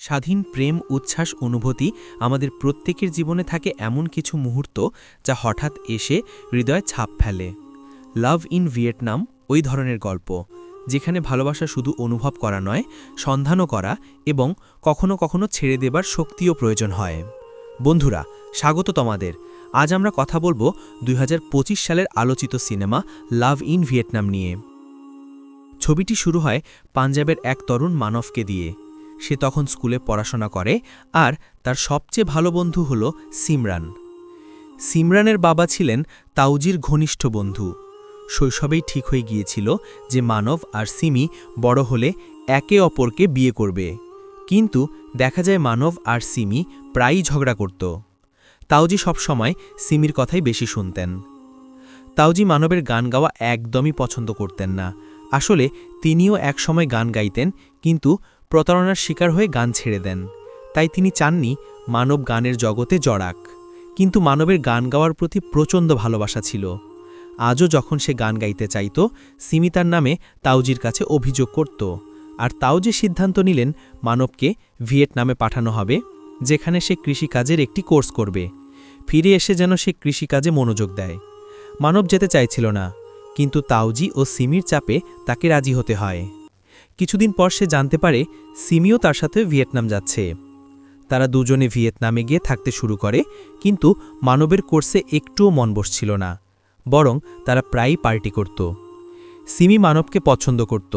স্বাধীন প্রেম, উচ্ছ্বাস, অনুভূতি আমাদের প্রত্যেকের জীবনে থাকে এমন কিছু মুহূর্ত যা হঠাৎ এসে হৃদয় ছাপ ফেলে। লাভ ইন ভিয়েতনাম ওই ধরনের গল্প, যেখানে ভালোবাসা শুধু অনুভব করা নয়, সন্ধানও করা এবং কখনো কখনো ছেড়ে দেবার শক্তিও প্রয়োজন হয়। বন্ধুরা, স্বাগত তোমাদের। আজ আমরা কথা বলব দুই হাজার পঁচিশ সালের আলোচিত সিনেমা লাভ ইন ভিয়েতনাম নিয়ে। ছবিটি শুরু হয় পাঞ্জাবের এক তরুণ মানবকে দিয়ে। সে তখন স্কুলে পড়াশোনা করে আর তার সবচেয়ে ভালো বন্ধু হল সিমরান। সিমরানের বাবা ছিলেন তাউজির ঘনিষ্ঠ বন্ধু। শৈশবেই ঠিক হয়ে গিয়েছিল যে মানব আর সিমি বড় হলে একে অপরকে বিয়ে করবে। কিন্তু দেখা যায় মানব আর সিমি প্রায়ই ঝগড়া করত। তাউজি সবসময় সিমির কথাই বেশি শুনতেন। তাউজি মানবের গান গাওয়া একদমই পছন্দ করতেন না। আসলে তিনিও একসময় গান গাইতেন, কিন্তু প্রতারণার শিকার হয়ে গান ছেড়ে দেন। তাই তিনি চাননি মানব গানের জগতে জড়াক। কিন্তু মানবের গান গাওয়ার প্রতি প্রচণ্ড ভালোবাসা ছিল। আজও যখন সে গান গাইতে চাইত সিমিতার নামে তাউজির কাছে অভিযোগ করত। আর তাউজি সিদ্ধান্ত নিলেন মানবকে ভিয়েতনামে পাঠানো হবে, যেখানে সে কৃষিকাজের একটি কোর্স করবে। ফিরে এসে যেন সে কৃষিকাজে মনোযোগ দেয়। মানব যেতে চাইছিল না, কিন্তু তাউজি ও সিমির চাপে তাকে রাজি হতে হয়। কিছুদিন পর সে জানতে পারে সিমিও তার সাথে ভিয়েতনাম যাচ্ছে। তারা দুজনে ভিয়েতনামে গিয়ে থাকতে শুরু করে, কিন্তু মানবের কোর্সে একটুও মন বসছিল না, বরং তারা প্রায়ই পার্টি করত। সিমি মানবকে পছন্দ করত,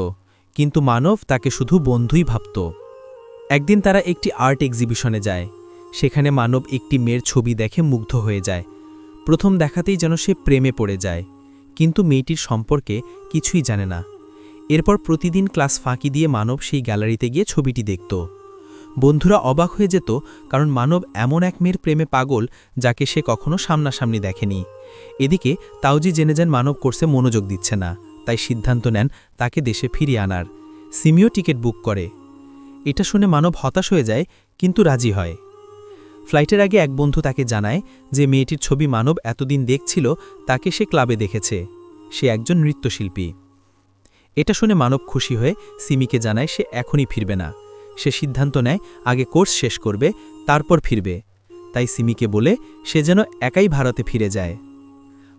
কিন্তু মানব তাকে শুধু বন্ধুই ভাবত। একদিন তারা একটি আর্ট এক্সিবিশনে যায়, সেখানে মানব একটি মেয়ের ছবি দেখে মুগ্ধ হয়ে যায়। প্রথম দেখাতেই যেন সে প্রেমে পড়ে যায়, কিন্তু মেয়েটির সম্পর্কে কিছুই জানে না। এরপর প্রতিদিন ক্লাস ফাঁকি দিয়ে মানব সেই গ্যালারিতে গিয়ে ছবিটি দেখত। বন্ধুরা অবাক হয়ে যেত কারণ মানব এমন এক মেয়ের প্রেমে পাগল যাকে সে কখনো সামনাসামনি দেখেনি। এদিকে তাওজি জেনে যান মানব কোর্সে মনোযোগ দিচ্ছে না, তাই সিদ্ধান্ত নেন তাকে দেশে ফিরিয়ে আনার। সিমিও টিকিট বুক করে। এটা শুনে মানব হতাশ হয়ে যায়, কিন্তু রাজি হয়। ফ্লাইটের আগে এক বন্ধু তাকে জানায় যে মেয়েটির ছবি মানব এতদিন দেখছিল, তাকে সে ক্লাবে দেখেছে। সে একজন নৃত্যশিল্পী। এটা শুনে মানব খুশি হয়ে সিমিকে জানায় সে এখনই ফিরবে না। সে সিদ্ধান্ত নেয়, আগে কোর্স শেষ করবে, তারপর ফিরবে। তাই সিমিকে বলে, সে যেন একাই ভারতে ফিরে যায়।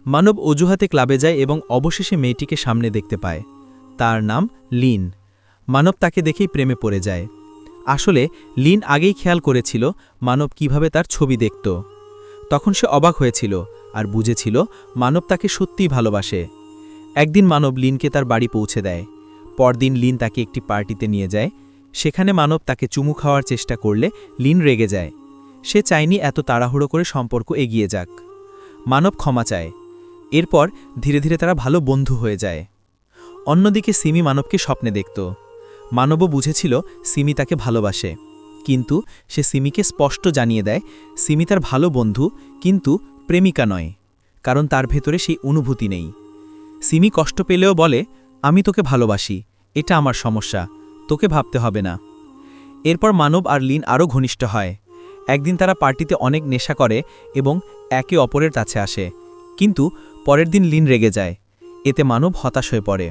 মানব অজুহাতে ক্লাবে যায় এবং অবশেষে মেয়েটিকে সামনে দেখতে পায়। তার নাম লিন। মানব তাকে দেখেই প্রেমে পড়ে যায়। আসলে, লিন আগেই খেয়াল করেছিল মানব কীভাবে তার ছবি দেখত। তখন সে অবাক হয়েছিল আর বুঝেছিল মানব তাকে সত্যিই ভালোবাসে। একদিন মানব লিনকে তার বাড়ি পৌঁছে দেয়। পরদিন লিন তাকে একটি পার্টিতে নিয়ে যায়। সেখানে মানব তাকে চুমু খাওয়ার চেষ্টা করলে লিন রেগে যায়। সে চায়নি এত তাড়াহুড়ো করে সম্পর্ক এগিয়ে যাক। মানব ক্ষমা চায়। এরপর ধীরে ধীরে তারা ভালো বন্ধু হয়ে যায়। অন্যদিকে সিমি মানবকে স্বপ্নে দেখত। মানবও বুঝেছিল সিমি তাকে ভালোবাসে। কিন্তু সে সিমিকে স্পষ্ট জানিয়ে দেয়, সিমি তার ভালো বন্ধু, কিন্তু প্রেমিকা নয়। কারণ তার ভেতরে সেই অনুভূতি নেই। সিমি কষ্ট পেলেও বলে, আমি তোকে ভালোবাসি, এটা আমার সমস্যা, তোকে ভাবতে হবে না। এরপর মানব আর লিন আরও ঘনিষ্ঠ হয়। একদিন তারা পার্টিতে অনেক নেশা করে এবং একে অপরের কাছে আসে, কিন্তু পরের দিন লিন রেগে যায়। এতে মানব হতাশ হয়ে পড়ে।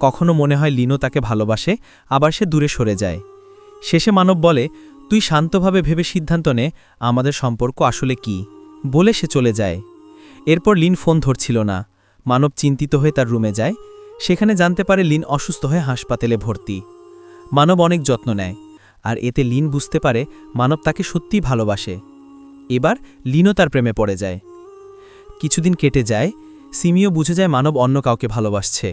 কখনো মনে হয় লিনও তাকে ভালোবাসে, আবার সে দূরে সরে যায়। শেষে মানব বলে, তুই শান্তভাবে ভেবে সিদ্ধান্ত নে, আমাদের সম্পর্ক আসলে কি? বলে সে চলে যায়। এরপর লিন ফোন ধরছিল না। মানব চিন্তিত হয়ে তার রুমে যায়। সেখানে জানতে পারে লিন অসুস্থ হয়ে হাসপাতালে ভর্তি। মানব অনেক যত্ন নেয়, আর এতে লিন বুঝতে পারে মানব তাকে সত্যিই ভালোবাসে। এবার লিনও তার প্রেমে পড়ে যায়। কিছুদিন কেটে যায়, সিমিও বুঝে যায় মানব অন্য কাউকে ভালোবাসছে।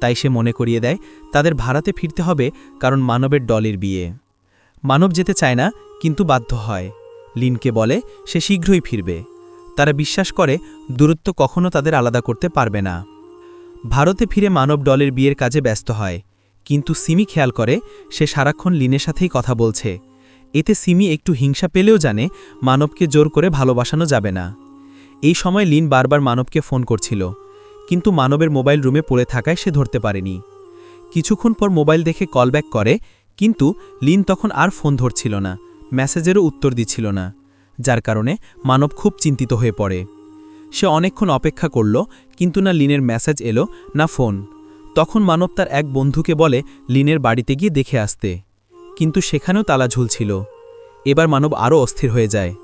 তাই সে মনে করিয়ে দেয়, তাদের ভাড়াতে ফিরতে হবে কারণ মানবের ডলের বিয়ে। মানব যেতে চায় না, কিন্তু বাধ্য হয়। লিনকে বলে, সে শীঘ্রই ফিরবে। তারা বিশ্বাস করে, দূরত্ব কখনো তাদের আলাদা করতে পারবে না। ভারতে ফিরে মানব ডলের বিয়ের কাজে ব্যস্ত হয়, কিন্তু সিমি খেয়াল করে, সে সারাক্ষণ লিনের সাথেই কথা বলছে। এতে সিমি একটু হিংসা পেলেও জানে, মানবকে জোর করে ভালোবাসানো যাবে না। এই সময় লিন বারবার মানবকে ফোন করছিল, কিন্তু মানবের মোবাইল রুমে পড়ে থাকায় সে ধরতে পারেনি। কিছুক্ষণ পর মোবাইল দেখে কলব্যাক করে, কিন্তু লিন তখন আর ফোন ধরছিল না, মেসেজেরও উত্তর দিচ্ছিল না। যার কারণে মানব খুব চিন্তিত হয়ে পড়ে। সে অনেকক্ষণ অপেক্ষা করল, কিন্তু না লিনের মেসেজ এলো, না ফোন। তখন মানব তার এক বন্ধুকে বলে লিনের বাড়িতে গিয়ে দেখে আসতে। কিন্তু সেখানেও তালা ঝুলছিল। এবার মানব আরও অস্থির হয়ে যায়।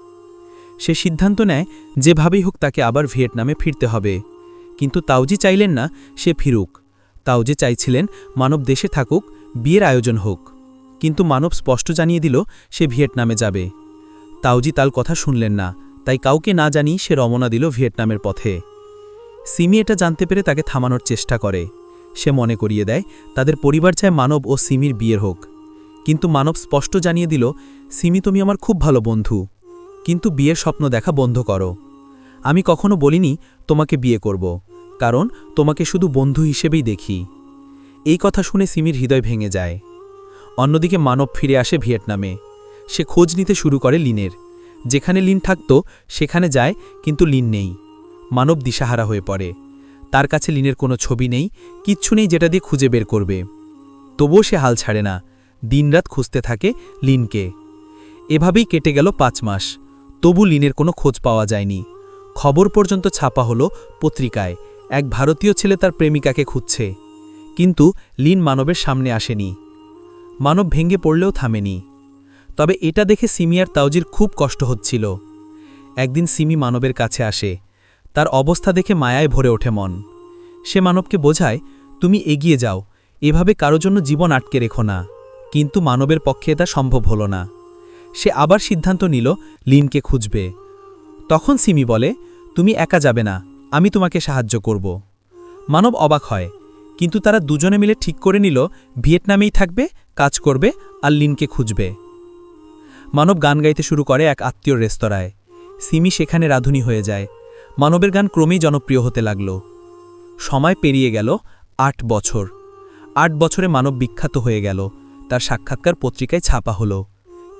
সে সিদ্ধান্ত নেয়, যেভাবেই হোক তাকে আবার ভিয়েতনামে ফিরতে হবে। কিন্তু তাওজি চাইলেন না সে ফিরুক। তাওজি চাইছিলেন মানব দেশে থাকুক, বিয়ের আয়োজন হোক। কিন্তু মানব স্পষ্ট জানিয়ে দিল, সে ভিয়েতনামে যাবে। তাওজি তাল কথা শুনলেন না, তাই কাউকে না জানিয়ে সে রমনা দিল ভিয়েতনামের পথে। সিমি এটা জানতে পেরে তাকে থামানোর চেষ্টা করে। সে মনে করিয়ে দেয়, তাদের পরিবার চায় মানব ও সিমির বিয়ের হোক। কিন্তু মানব স্পষ্ট জানিয়ে দিল, সিমি, তুমি আমার খুব ভালো বন্ধু। কিন্তু বিয়ের স্বপ্ন দেখা বন্ধ করো। আমি কখনো বলিনি, তোমাকে বিয়ে করব। কারণ, তোমাকে শুধু বন্ধু হিসেবেই দেখি। এই কথা শুনে সিমির হৃদয় ভেঙে যায়। অন্যদিকে মানব ফিরে আসে ভিয়েতনামে। সে খোঁজ নিতে শুরু করে লিনের। যেখানে লিন থাকত, সেখানে যায়, কিন্তু লিন নেই। মানব দিশাহারা হয়ে পড়ে। তার কাছে লিনের কোনো ছবি নেই, কিচ্ছু নেই যেটা দিয়ে খুঁজে বের করবে। তবুও সে হাল ছাড়ে না। দিনরাত খুঁজতে থাকে লিনকে। এভাবেই কেটে গেল পাঁচ মাস। তবু লিনের কোনো খোঁজ পাওয়া যায়নি। খবর পর্যন্ত ছাপা হলো পত্রিকায়, এক ভারতীয় ছেলে তার প্রেমিকাকে খুঁজছে। কিন্তু লিন মানবের সামনে আসেনি। মানব ভেঙে পড়লেও থামেনি। তবে এটা দেখে সিমি আর তাওজির খুব কষ্ট হচ্ছিল। একদিন সিমি মানবের কাছে আসে। তার অবস্থা দেখে মায়ায় ভরে ওঠে মন। সে মানবকে বোঝায়, তুমি এগিয়ে যাও। এভাবে কারও জন্য জীবন আটকে রেখো না। কিন্তু মানবের পক্ষে এটা সম্ভব হলো না। সে আবার সিদ্ধান্ত নিল লিনকে খুঁজবে। তখন সিমি বলে, তুমি একা যাবে না। আমি তোমাকে সাহায্য করব। মানব অবাক হয়। কিন্তু তারা দুজনে মিলে ঠিক করে নিল, ভিয়েতনামেই থাকবে, কাজ করবে আর লিনকে খুঁজবে। মানব গান গাইতে শুরু করে এক আত্মীয় রেস্তোরাঁয়। সিমি সেখানে রাধুনী হয়ে যায়। মানবের গান ক্রমেই জনপ্রিয় হতে লাগল। সময় পেরিয়ে গেল আট বছর। আট বছরে মানব বিখ্যাত হয়ে গেল। তার সাক্ষাৎকার পত্রিকায় ছাপা হলো।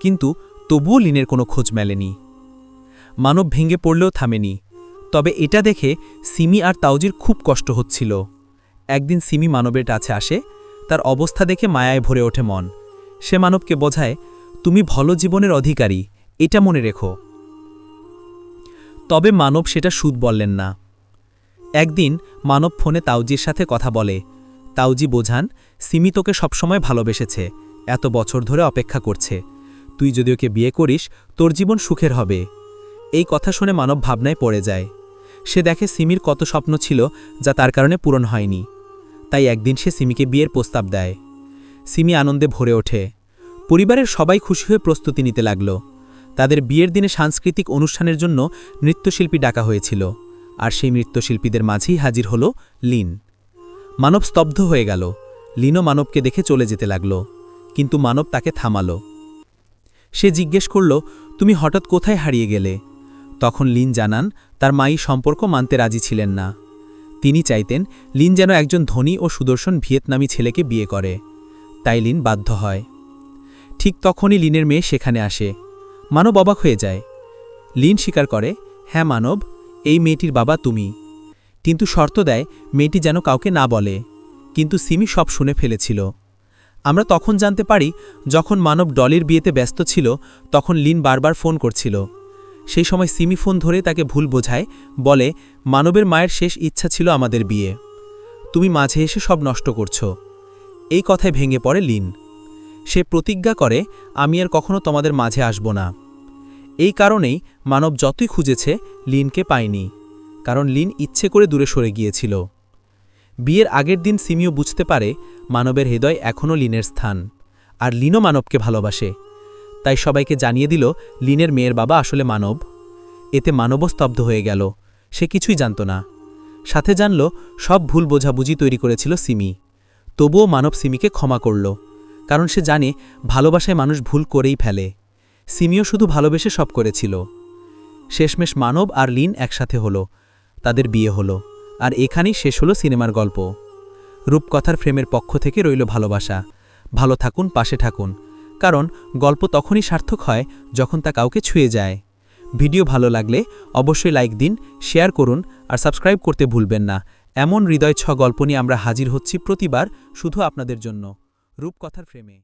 কিন্তু তবুও লিনের কোনো খোঁজ মেলেনি। মানব ভেঙে পড়লেও থামেনি। তবে এটা দেখে সিমি আর তাওজির খুব কষ্ট হচ্ছিল। একদিন সিমি মানবের কাছে আসে। তার অবস্থা দেখে মায়ায় ভরে ওঠে মন। সে মানবকে বোঝায় তুমি ভালো জীবনের অধিকারী, এটা মনে রেখো। তবে মানব সেটা সুদ বললেন না। একদিন মানব ফোনে তাউজির সাথে কথা বলে তাউজি বোঝান, সিমি তোকে সবসময় ভালোবেসেছে, এত বছর ধরে অপেক্ষা করছে। তুই যদি ওকে বিয়ে করিস, তোর জীবন সুখের হবে। এই কথা শুনে মানব ভাবনায় পড়ে যায়। সে দেখে সিমির কত স্বপ্ন ছিল, যা তার কারণে পূরণ হয়নি। তাই একদিন সে সিমিকে বিয়ের প্রস্তাব দেয়। সিমি আনন্দে ভরে ওঠে। পরিবারের সবাই খুশি হয়ে প্রস্তুতি নিতে লাগল। তাদের বিয়ের দিনে সাংস্কৃতিক অনুষ্ঠানের জন্য নৃত্যশিল্পী ডাকা হয়েছিল। আর সেই নৃত্যশিল্পীদের মাঝেই হাজির হল লিন। মানব স্তব্ধ হয়ে গেল। লিনও মানবকে দেখে চলে যেতে লাগল। কিন্তু মানব তাকে থামালো। সে জিজ্ঞেস করল, তুমি হঠাৎ কোথায় হারিয়ে গেলে? তখন লিন জানান, তার মাই সম্পর্ক মানতে রাজি ছিলেন না। তিনি চাইতেন, লিন যেন একজন ধনী ও সুদর্শন ভিয়েতনামি ছেলেকে বিয়ে করে। তাই লিন বাধ্য হয়। ঠিক তখনই লিনের মেয়ে সেখানে আসে। মানব অবাক হয়ে যায়। লিন স্বীকার করে হ্যাঁ মানব, এই মেয়েটির বাবা তুমি। কিন্তু শর্ত দেয়, মেয়েটি যেন কাউকে না বলে। কিন্তু সিমি সব শুনে ফেলেছিল। আমরা তখন জানতে পারি, যখন মানব ডলির বিয়েতে ব্যস্ত ছিল, তখন লিন বারবার ফোন করছিল। সেই সময় সিমি ফোন ধরে তাকে ভুল বোঝায়, বলে, মানবের মায়ের শেষ ইচ্ছা ছিল আমাদের বিয়ে। তুমি মাঝে এসে সব নষ্ট করছ। এই কথায় ভেঙে পড়ে লিন। সে প্রতিজ্ঞা করে, আমি আর কখনো তোমাদের মাঝে আসব না। এই কারণেই মানব যতই খুঁজেছে, লিনকে পায়নি, কারণ লিন ইচ্ছে করে দূরে সরে গিয়েছিল। বিয়ের আগের দিন সিমিও বুঝতে পারে, মানবের হৃদয় এখনও লিনের স্থান, আর লিনও মানবকে ভালোবাসে। তাই সবাইকে জানিয়ে দিল, লিনের মেয়ের বাবা আসলে মানব। এতে মানবও স্তব্ধ হয়ে গেল, সে কিছুই জানত না। সাথে জানল, সব ভুল বোঝাবুঝি তৈরি করেছিল সিমি, তবুও মানব সিমিকে ক্ষমা করল। কারণ সে জানে ভালোবাসায় মানুষ ভুল করেই ফেলে। সিমিও শুধু ভালোবেসে সব করেছিল। শেষমেশ মানব আর লিন একসাথে হলো। তাদের বিয়ে হলো। আর এখানেই শেষ হলো সিনেমার গল্প। রূপকথার ফ্রেমের পক্ষ থেকে রইল ভালোবাসা। ভালো থাকুন, পাশে থাকুন। কারণ গল্প তখনই সার্থক হয় যখন তা কাউকে ছুঁয়ে যায়। ভিডিও ভালো লাগলে অবশ্যই লাইক দিন, শেয়ার করুন আর সাবস্ক্রাইব করতে ভুলবেন না। এমন হৃদয় ছ গল্প নিয়ে আমরা হাজির হচ্ছি প্রতিবার শুধু আপনাদের জন্য। রূপকথার ফ্রেমে।